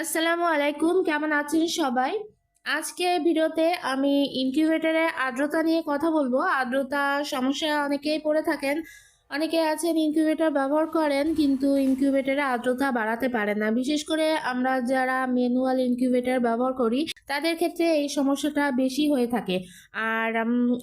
আসসালামু আলাইকুম, কেমন আছেন সবাই? আজকে ভিডিওতে আমি ইনকিউবেটারে আর্দ্রতা নিয়ে কথা বলব। আর্দ্রতা সমস্যা অনেকেই পড়ে থাকেন। অনেকে আছেন ইনকিউবেটর ব্যবহার করেন, কিন্তু ইনকিউবেটরে আর্দ্রতা বাড়াতে পারে না। বিশেষ করে আমরা যারা ম্যানুয়াল ইনকিউবেটর ব্যবহার করি, তাদের ক্ষেত্রে এই সমস্যাটা বেশি হয়ে থাকে। আর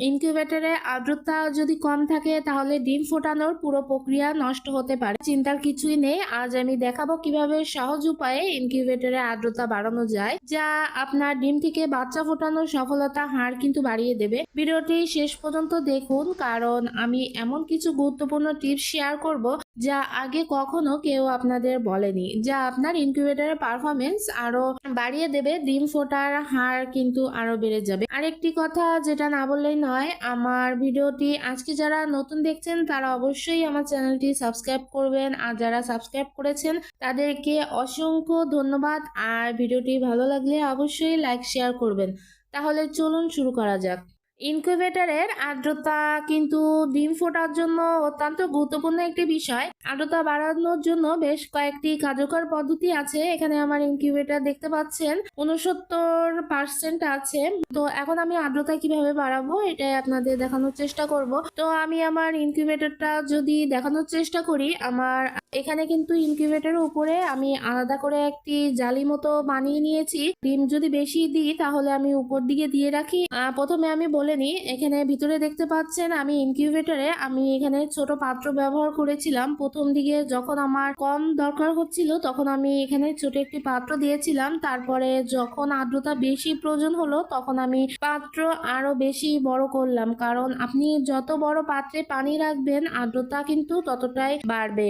ইনকিউবেটরে আর্দ্রতা যদি কম থাকে, তাহলে ডিম ফোটানোর পুরো প্রক্রিয়া নষ্ট হতে পারে। চিন্তার কিছুই নেই। আজ আমি দেখাবো কীভাবে সহজ উপায়ে ইনকিউবেটরে আর্দ্রতা বাড়ানো যায়, যা আপনার ডিম থেকে বাচ্চা ফোটানোর সফলতা, হার কিন্তু বাড়িয়ে দেবে। ভিডিওটি শেষ পর্যন্ত দেখুন, কারণ আমি এমন কিছু গুরুত্বপূর্ণ টিপস শেয়ার করব, যা আগে কখনো কেউ আপনাদের বলেনি। যা আপনার ইনকিউবেটরের পারফরমেন্স আরও বাড়িয়ে দেবে, ডিম ফোটার হার কিন্তু আরও বেড়ে যাবে। আরেকটি কথা যেটা না বললেই নয়, আমার ভিডিওটি আজকে যারা নতুন দেখছেন, তারা অবশ্যই আমার চ্যানেলটি সাবস্ক্রাইব করবেন। আর যারা সাবস্ক্রাইব করেছেন, তাদেরকে অসংখ্য ধন্যবাদ। আর ভিডিওটি ভালো লাগলে অবশ্যই লাইক, শেয়ার করবেন। তাহলে চলুন শুরু করা যাক। ইনকিউবেটরের আর্দ্রতা কিন্তু ডিম ফোটার জন্য অত্যন্ত গুরুত্বপূর্ণ একটি বিষয়। আর্দ্রতা বাড়ানোর জন্য বেশ কয়েকটি কার্যকর পদ্ধতি আছে। এখানে আমার ইনকিউবেটর দেখতে পাচ্ছেন উনসত্তর পার্সেন্ট আছে। তো এখন আমি আর্দ্রতা কীভাবে বাড়াবো এটাই আপনাদের দেখানোর চেষ্টা করব। তো আমি আমার ইনকিউবেটরটা যদি দেখানোর চেষ্টা করি, আমার এখানে কিন্তু ইনকিউবেটরের উপরে আমি আলাদা করে একটি জালি মতো বানিয়ে নিয়েছি। ডিম যদি বেশি দিই, তাহলে আমি উপর দিকে দিয়ে রাখি। প্রথমে আমি বলে নিই এখানে ভিতরে দেখতে পাচ্ছেন আমি ইনকিউবেটরে আমি এখানে ছোট পাত্র ব্যবহার করেছিলাম। প্রথম দিকে যখন আমার কম দরকার হচ্ছিল তখন আমি এখানে ছোট একটি পাত্র দিয়েছিলাম। তারপরে যখন আর্দ্রতা বেশি প্রয়োজন হলো তখন আমি পাত্র আরও বেশি বড় করলাম। কারণ আপনি যত বড় পাত্রে পানি রাখবেন আর্দ্রতা কিন্তু ততটাই বাড়বে।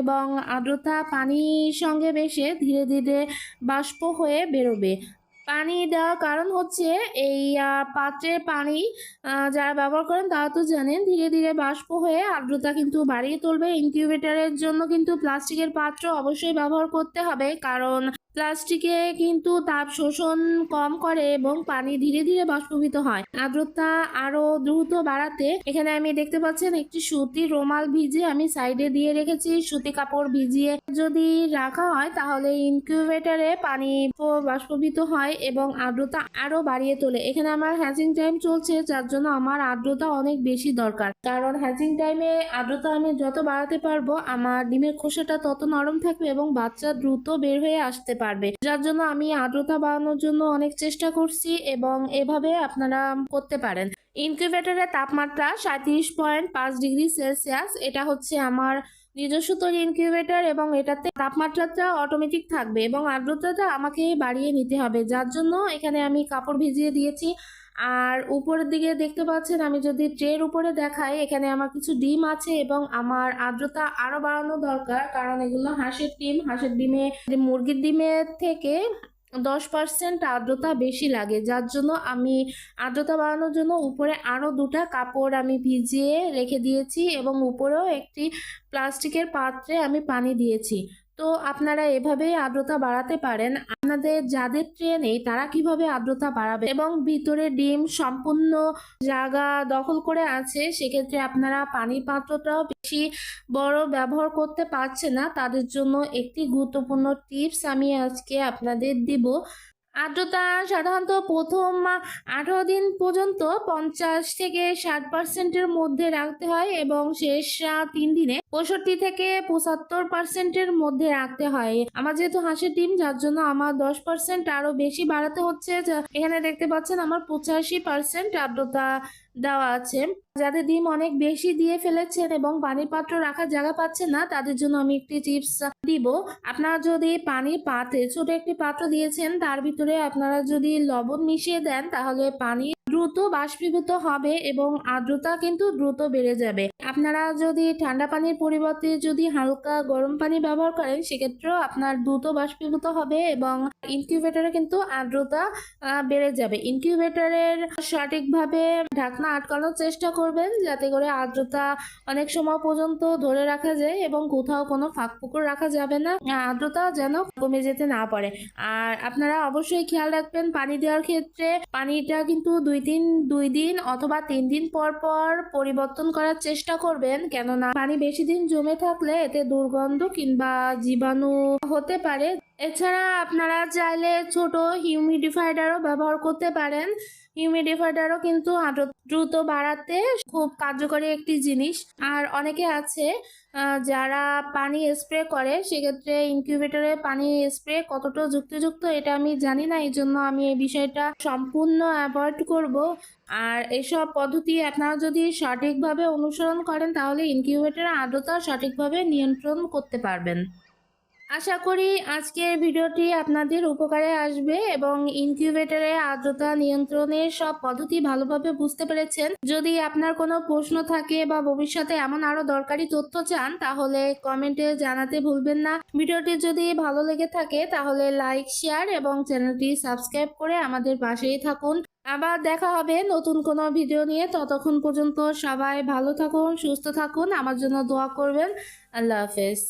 এবং আর্দ্রতা পানির সঙ্গে বেশে ধীরে ধীরে বাষ্প হয়ে বেরোবে। পানি দেওয়ার কারণ হচ্ছে এই পাত্রের পানি যারা ব্যবহার করেন তারা তো জানেন, ধীরে ধীরে বাষ্প হয়ে আর্দ্রতা কিন্তু বাড়িয়ে তুলবে। ইনকিউবেটারের জন্য কিন্তু প্লাস্টিকের পাত্র অবশ্যই ব্যবহার করতে হবে। কারণ প্লাস্টিকে কিন্তু তাপ শোষণ কম করে এবং পানি ধীরে ধীরে বাষ্পীভূত হয়। আর্দ্রতা আরও দ্রুত বাড়াতে এখানে আমি দেখতে পাচ্ছেন একটি সুতি রোমাল ভিজে আমি সাইডে দিয়ে রেখেছি। সুতি কাপড় ভিজিয়ে যদি রাখা হয় তাহলে ইনকিউবেটরে পানি বাষ্পীভূত হয় এবং আর্দ্রতা আরও বাড়িয়ে তোলে। এখানে আমার হ্যাচিং টাইম চলছে, যার জন্য আমার আর্দ্রতা অনেক বেশি দরকার। কারণ হ্যাচিং টাইমে আর্দ্রতা আমি যত বাড়াতে পারব, আমার ডিমের খোসাটা তত নরম থাকবে এবং বাচ্চা দ্রুত বের হয়ে আসতে পারবে। যার জন্য আমি আর্দ্রতা বাড়ানোর জন্য অনেক চেষ্টা করছি এবং এভাবে আপনারা করতে পারেন। ইনকিউবেটরের তাপমাত্রা সাঁত্রিশ পয়েন্ট পাঁচ ডিগ্রি সেলসিয়াস, এটা হচ্ছে আমার নিজস্ব তৈরি ইনকিউবেটর এবং এটাতে তাপমাত্রাটা অটোমেটিক থাকবে এবং আর্দ্রতাটা আমাকে বাড়িয়ে নিতে হবে। যার জন্য এখানে আমি কাপড় ভিজিয়ে দিয়েছি। আর উপরের দিকে দেখতে পাচ্ছেন আমি যদি ট্রের উপরে দেখাই, এখানে আমার কিছু ডিম আছে এবং আমার আর্দ্রতা আরও বাড়ানো দরকার। কারণ এগুলো হাঁসের ডিম, হাঁসের ডিমে, মুরগির ডিমের থেকে দশ পার্সেন্ট আর্দ্রতা বেশি লাগে। যার জন্য আমি আর্দ্রতা বাড়ানোর জন্য উপরে আরও দুটা কাপড় আমি ভিজিয়ে রেখে দিয়েছি এবং উপরেও একটি প্লাস্টিকের পাত্রে আমি পানি দিয়েছি। তো আপনারা এভাবেই আর্দ্রতা বাড়াতে পারেন। আপনাদের যাদের ট্রে নেই, তারা কীভাবে আর্দ্রতা বাড়াবে? এবং ভিতরে ডিম সম্পূর্ণ জায়গা দখল করে আছে, সেক্ষেত্রে আপনারা পানির পাত্রটাও বেশি বড় ব্যবহার করতে পারছে না। তাদের জন্য একটি গুরুত্বপূর্ণ টিপস আমি আজকে আপনাদের দিব। আর্দ্রতা সাধারণত প্রথম আঠারো দিন পর্যন্ত পঞ্চাশ থেকে ষাট পার্সেন্টের মধ্যে রাখতে হয় এবং শেষ তিন দিনে পঁয়ষট্টি থেকে পঁচাত্তর পার্সেন্টের মধ্যে রাখতে হয়। আমার যেহেতু হাঁসের ডিম, যার জন্য আমার দশ পার্সেন্ট আরও বেশি বাড়াতে হচ্ছে। এখানে দেখতে পাচ্ছেন আমার পঁচাশি পার্সেন্ট আর্দ্রতা দেওয়া আছে। যাদের ডিম অনেক বেশি দিয়ে ফেলেছেন এবং পানির পাত্র রাখার জায়গা পাচ্ছেন না, তাদের জন্য আমি একটি টিপস দিব। আপনারা যদি পানির পাত্রে ছোট একটি পাত্র দিয়েছেন, তার ভিতরে আপনারা যদি লবণ মিশিয়ে দেন, তাহলে পানি দ্রুত বাষ্পীভূত হবে এবং আর্দ্রতা কিন্তু দ্রুত বেড়ে যাবে। আপনারা যদি ঠান্ডা পানির পরিবর্তে যদি হালকা গরম পানি ব্যবহার করেন, সেক্ষেত্রেও আপনার দ্রুত বাষ্পীভূত হবে এবং ইনকিউবেটরে কিন্তু আর্দ্রতা বেড়ে যাবে। ইনকিউবেটরের সঠিকভাবে ঢাকনা আটকানোর চেষ্টা করবেন যাতে করে আর্দ্রতা অনেক সময় পর্যন্ত ধরে রাখা যায় এবং কোথাও কোনো ফাঁক পুকুর রাখা যাবে না। আর্দ্রতা যেন কমে যেতে না পারে। আর আপনারা অবশ্যই খেয়াল রাখবেন, পানি দেওয়ার ক্ষেত্রে পানিটা কিন্তু দুই তিন দুই দিন অথবা তিন দিন পর পর পরিবর্তন করার চেষ্টা করবেন। কেননা, পানি বেশি দিন জমে থাকলে এতে দুর্গন্ধ কিংবা জীবাণু হতে পারে। এছাড়া আপনারা চাইলে ছোট হিউমিডিফায়ারও ব্যবহার করতে পারেন। হিউমিডিফায়ারও কিন্তু আর্দ্র দ্রুত বাড়াতে খুব কার্যকরী একটি জিনিস। আর অনেকে আছে যারা পানি স্প্রে করে, সেক্ষেত্রে ইনকিউবেটরে পানি স্প্রে কতটা যুক্তিযুক্ত এটা আমি জানি না এই জন্য আমি এই বিষয়টা সম্পূর্ণ অ্যাভয়েড করব। আর এসব পদ্ধতি আপনারা যদি সঠিকভাবে অনুসরণ করেন, তাহলে ইনকিউবেটরের আর্দ্রতা সঠিকভাবে নিয়ন্ত্রণ করতে পারবেন। আশা করি আজকের ভিডিওটি আপনাদের উপকারে আসবে এবং ইনকিউবেটরে আর্দ্রতা নিয়ন্ত্রণের সব পদ্ধতি ভালোভাবে বুঝতে পেরেছেন। যদি আপনার কোনো প্রশ্ন থাকে বা ভবিষ্যতে এমন আরও দরকারি তথ্য চান, তাহলে কমেন্টে জানাতে ভুলবেন না। ভিডিওটি যদি ভালো লেগে থাকে, তাহলে লাইক, শেয়ার এবং চ্যানেলটি সাবস্ক্রাইব করে আমাদের পাশেই থাকুন। আবার দেখা হবে নতুন কোনো ভিডিও নিয়ে। ততক্ষণ পর্যন্ত সবাই ভালো থাকুন, সুস্থ থাকুন। আমার জন্য দোয়া করবেন। আল্লাহ হাফেজ।